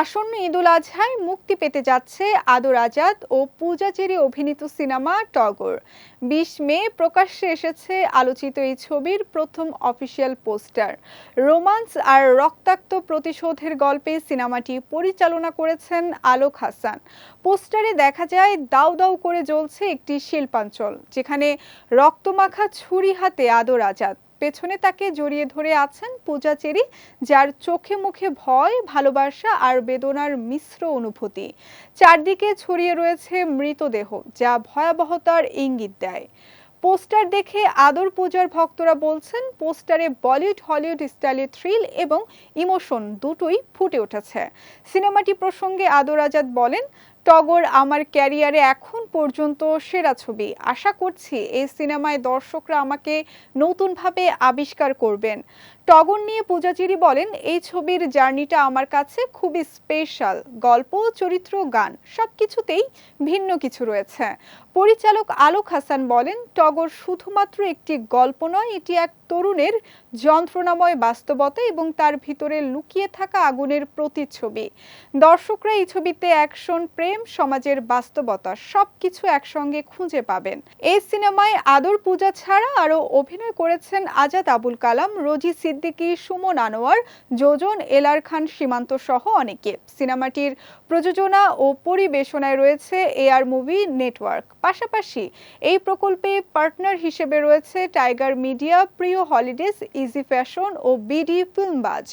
আসন্ন ঈদুল আজহায় মুক্তি পেতে যাচ্ছে আদর আজাদ ও পূজা চেরি অভিনীত সিনেমা টগর। বিশ মে প্রকাশ্যে এসেছে আলোচিত এই ছবির প্রথম অফিসিয়াল পোস্টার। রোমান্স আর রক্তাক্ত প্রতিশোধের গল্পে সিনেমাটি পরিচালনা করেছেন আলোক হাসান। পোস্টারে দেখা যায়, দাউ দাউ করে জ্বলছে একটি শিল্পাঞ্চল, যেখানে রক্তমাখা ছুরি হাতে আদর আজাদ। পেছনে তাকে জড়িয়ে ধরে আছেন পূজা চেরি যার চোখে মুখে ভয়, ভালোবাসা আর বেদনার মিশ্র অনুভূতি। চারদিকে ছড়িয়ে রয়েছে মৃতদেহ, যা ভয়াবহতার ইঙ্গিত দেয়। পোস্টার দেখে আদর পূজার ভক্তরা বলছেন, পোস্টারে বলিউড, হলিউড, স্টাইলে থ্রিল এবং ইমোশন দুটোই ফুটে উঠেছে। সিনেমাটি প্রসঙ্গে আদর আজাদ বলেন টগর আমার ক্যারিয়ারে এখন পর্যন্ত সেরা ছবি। আশা করছি এই সিনেমায় দর্শকরা আমাকে নতুনভাবে আবিষ্কার করবেন। টগর নিয়ে পূজাচিরি বলেন, এই ছবির জার্নিটা আমার কাছে খুবই স্পেশাল। গল্প, চরিত্র, গান সব কিছুতেই ভিন্ন কিছু রয়েছে। পরিচালক আলোক হাসান বলেন, টগর শুধুমাত্র একটি গল্প নয়, এটি এক তরুণের যন্ত্রণাময় বাস্তবতা এবং তার ভিতরে লুকিয়ে থাকা আগুনের প্রতিচ্ছবি। দর্শকরা এই ছবিতে অ্যাকশন, প্রেম সমাজের বাস্তবতা সবকিছু একসঙ্গে খুঁজে পাবেন। এই সিনেমায় আদর পূজা ছাড়া আরও অভিনয় করেছেন আজাদ আবুল কালাম, রোজি সিদ্দিকী, সুমন আনোয়ার, যোজন এলার খান সীমান্ত সহ অনেকে। সিনেমাটির প্রযোজনা ও পরিবেশনায় রয়েছে এআর মুভি নেটওয়ার্ক। পাশাপাশি এই প্রকল্পে পার্টনার হিসেবে রয়েছে Tiger Media, Priyo holidays, easy fashion ও বিডি ফিল্মবাজ।